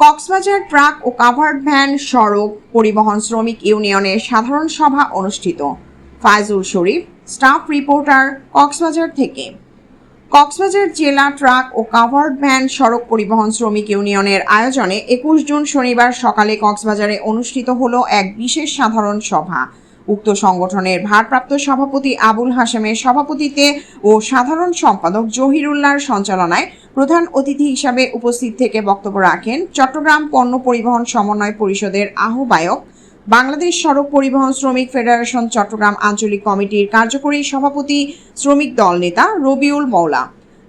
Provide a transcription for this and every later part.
Cox's Bazar truck ও covered van সড়ক পরিবহন শ্রমিক ইউনিয়নের সাধারণ সভা অনুষ্ঠিত। ফায়জুল শরীফ, স্টাফ রিপোর্টার কক্সবাজার থেকে। কক্সবাজার জেলা ট্রাক ও কাভার্ড ভ্যান সড়ক পরিবহন শ্রমিক ইউনিয়নের আয়োজনে একুশ জুন শনিবার সকালে কক্সবাজারে অনুষ্ঠিত হলো এক বিশেষ সাধারণ সভা। উক্ত সংগঠনের ভারপ্রাপ্ত সভাপতি আবুল হাশেমের সভাপতিত্বে ও সাধারণ সম্পাদক জহিরুল্লাহর সঞ্চালনায় প্রধান অতিথি হিসাবে উপস্থিত থেকে বক্তব্য রাখেন চট্টগ্রাম পণ্য পরিবহন সমন্বয় পরিষদের আহ্বায়ক, বাংলাদেশ সড়ক পরিবহন শ্রমিক ফেডারেশন চট্টগ্রাম আঞ্চলিক কমিটির কার্যকরী সভাপতি শ্রমিক দল নেতা রবিউল মৌলা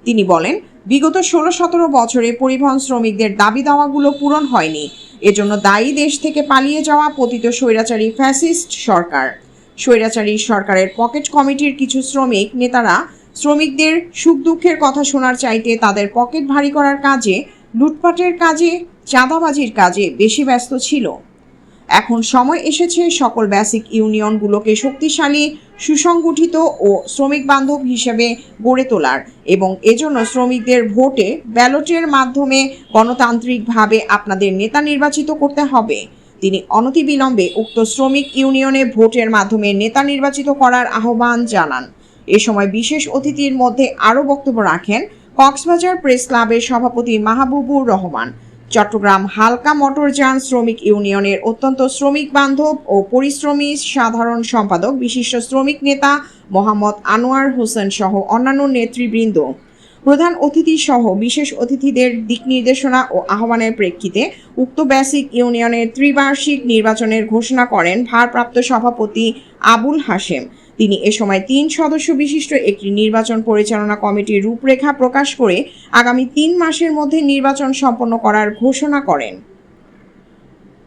তিনি বলেন, বিগত ষোলো সতেরো বছরে পরিবহন শ্রমিকদের দাবি দাওয়াগুলো পূরণ হয়নি। এজন্য দায়ী দেশ থেকে পালিয়ে যাওয়া পতিত স্বৈরাচারী ফ্যাসিস্ট সরকার। স্বৈরাচারী সরকারের পকেট কমিটির কিছু শ্রমিক নেতারা শ্রমিকদের সুখ দুঃখের কথা শোনার চাইতে তাদের পকেট ভারী করার কাজে, লুটপাটের কাজে, চাঁদাবাজির কাজে বেশি ব্যস্ত ছিল। এখন সময় এসেছে সকল বেসিক ইউনিয়নগুলোকে শক্তিশালী, সুসংগঠিত ও শ্রমিক বান্ধব হিসেবে গড়ে তোলার এবং এজন্য শ্রমিকদের ভোটে ব্যালটের মাধ্যমে গণতান্ত্রিকভাবে আপনাদের নেতা নির্বাচিত করতে হবে। তিনি অনতিবিলম্বে উক্ত শ্রমিক ইউনিয়নে ভোটের মাধ্যমে নেতা নির্বাচিত করার আহ্বান জানান। এ সময় বিশেষ অতিথির মধ্যে আরও বক্তব্য রাখেন কক্সবাজার প্রেস ক্লাবের সভাপতি মাহবুবুর রহমান। চট্টগ্রাম হালকা মোটরযান শ্রমিক ইউনিয়নের অত্যন্ত শ্রমিক বান্ধব ও পরিশ্রমী সাধারণ সম্পাদক, বিশিষ্ট শ্রমিক নেতা মোহাম্মদ আনোয়ার হোসেন সহ অন্যান্য নেতৃবৃন্দ। প্রধান অতিথি সহ বিশেষ অতিথিদের দিক নির্দেশনা ও আহ্বানের প্রেক্ষিতে উক্ত বেসিক ইউনিয়নের ত্রিবার্ষিক নির্বাচনের ঘোষণা করেন ভারপ্রাপ্ত সভাপতি আবুল হাশেম। তিনি এ সময় তিন সদস্য বিশিষ্ট একটি নির্বাচন পরিচালনা কমিটির রূপরেখা প্রকাশ করে আগামী তিন মাসের মধ্যে নির্বাচন সম্পন্ন করার ঘোষণা করেন।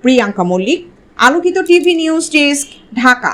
প্রিয়াঙ্কা মল্লিক, আলোকিত টিভি নিউজ ডেস্ক, ঢাকা।